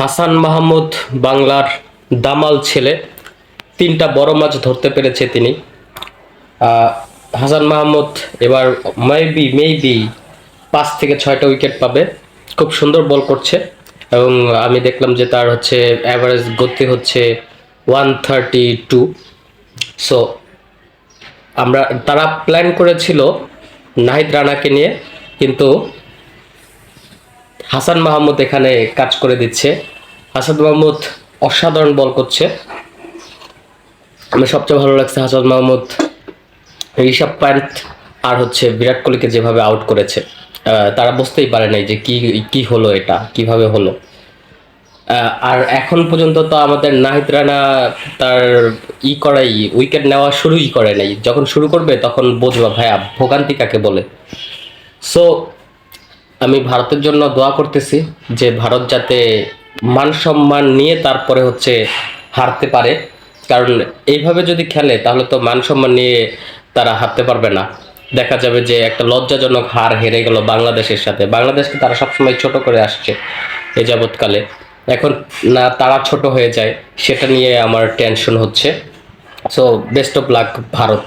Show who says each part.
Speaker 1: হাসান মাহমুদ বাংলার দামাল ছেলে। তিনটা বড় মাছ ধরতে পেরেছে তিনি। হাসান মাহমুদ এবার মেবি মেবি পাঁচ থেকে ছয়টা উইকেট পাবে। খুব সুন্দর বল করছে এবং আমি দেখলাম যে তার হচ্ছে অ্যাভারেজ গতি হচ্ছে ওয়ান থার্টি টু সো আমরা, তারা প্ল্যান করেছিল নাহিদ রানাকে নিয়ে, কিন্তু হাসান মাহমুদ এখানে কাজ করে দিচ্ছে। হাসান মাহমুদ অসাধারণ বল করছে। আমার সবচেয়ে ভালো লাগছে হাসান মাহমুদ। ঋষভ প্যান্ট আর হচ্ছে বিরাট কোহলিকে যেভাবে আউট করেছে তারা বুঝতেই পারে নাই যে কি কি হলো এটা, কীভাবে হলো। আর এখন পর্যন্ত তো আমাদের নাহিদ রানা তার ই করাই উইকেট নেওয়া শুরুই করে নাই। যখন শুরু করবে তখন বোঝবা ভাইয়া ভোগান্তি কাকে বলে। সো আমি ভারতের জন্য দোয়া করতেছি যে ভারত যাতে মান সম্মান নিয়ে তারপরে হচ্ছে হারতে পারে। কারণ এইভাবে যদি খেলে, তাহলে তো মান সম্মান নিয়ে তারা হারতে পারবে না। দেখা যাবে যে একটা লজ্জাজনক হার হেরে গেল বাংলাদেশের সাথে। বাংলাদেশকে তারা সবসময় ছোট করে আসছে এ যাবৎকালে। এখন না তারা ছোট হয়ে যায়, সেটা নিয়ে আমার টেনশন হচ্ছে। So best of luck Bharat.